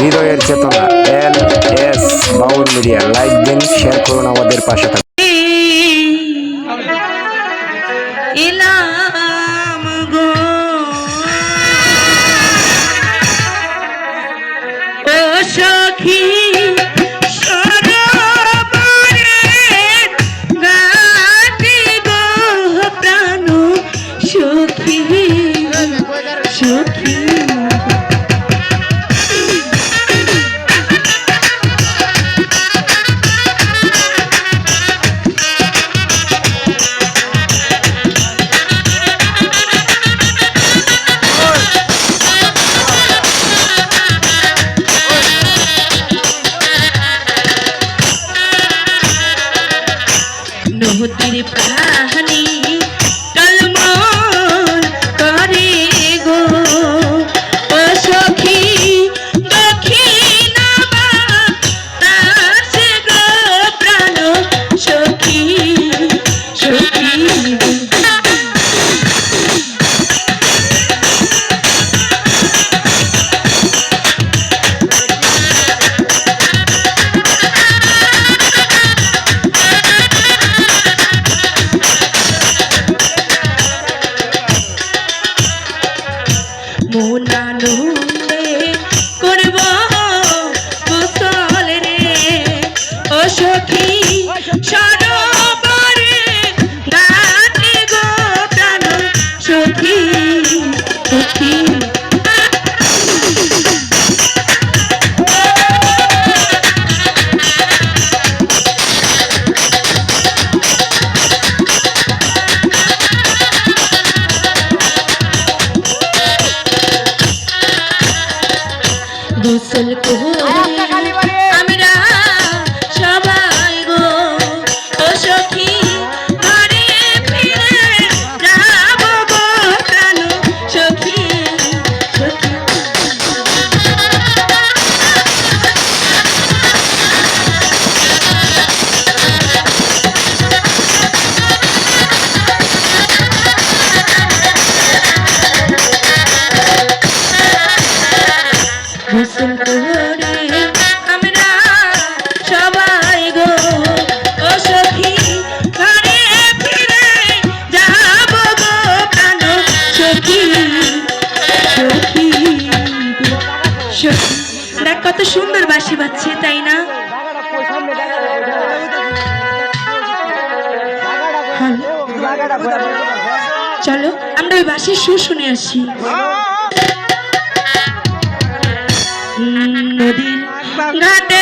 হৃদয়ের চেতনা L S Baul media like দিন শেয়ার করুন আমাদের পাশে থাকুন। সখী। মনানন্দে করব গোসল রে। ও সখী সরোবরে গোসল করে দেখ কত সুন্দর বাসি বাজছে তাই না? হ্যাঁ, চলো আমরা ওই বাসির সুর শুনে আসি। হুম, নদীর ঘাটে